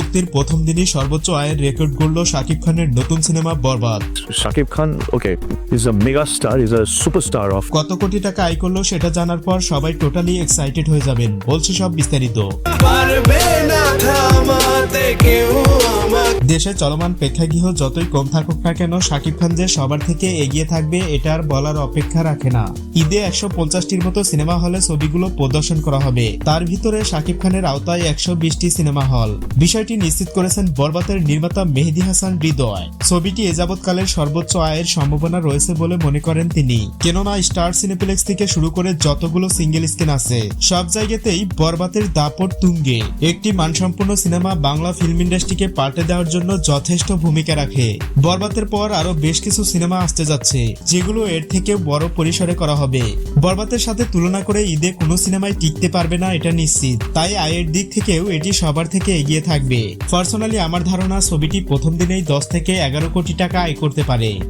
মুক্তির প্রথম দিনই সর্বোচ্চ আয়ের রেকর্ড গড়ল শাকিব খানের নতুন cinema Borbaad. Shakib Khan okay is a mega star is a superstar of কত কোটি টাকা আয় করল সেটা জানার পর সবাই টোটালি এক্সাইটেড হয়ে যাবেন বলছে সব বিস্তারিত। পারবে না থামাতে কেউ। দেশে চলমান প্রেক্ষাগৃহ যতই কম থাকুক না কেন শাকিব খান যে সবার থেকে এগিয়ে থাকবে, এটা আর বলার অপেক্ষা রাখে না। ঈদে একশো পঞ্চাশটির মতো সিনেমা হলে ছবিগুলো প্রদর্শন করা হবে। তার ভিতরে শাকিব খানের আওতায় একশো বিশটি সিনেমা হল। বিষয়টি নিশ্চিত করেছেন বরবাতের নির্মাতা মেহেদি হাসান হৃদয়। ছবিটি এ সর্বোচ্চ আয়ের সম্ভাবনা রয়েছে বলে মনে করেন তিনি। কেননা, স্টার সিনেপ্লেক্স থেকে শুরু করে যতগুলো সিঙ্গেল স্ক্রিন আছে, সব জায়গাতেই বরবাতের দাপট তুঙ্গে। একটি মানসম্পন্ন সিনেমা বাংলা ফিল্ম ইন্ডাস্ট্রিকে পাল্টে দেওয়ার জন্য যথেষ্ট ভূমিকা রাখে। বরবাতের পর আরও বেশ কিছু সিনেমা আসতে যাচ্ছে, যেগুলো এর থেকে বড় পরিসরে করা হবে। বরবাতের সাথে তুলনা করে ঈদে কোনো সিনেমায় টিকতে পারবে না, এটা নিশ্চিত। তাই আয়ের দিক থেকেও এটি সবার থেকে এগিয়ে থাকবে। পার্সোনালি আমার ধারণা, ছবিটি প্রথম দিনেই দশ থেকে এগারো কোটি টাকা আয় করতে পারে।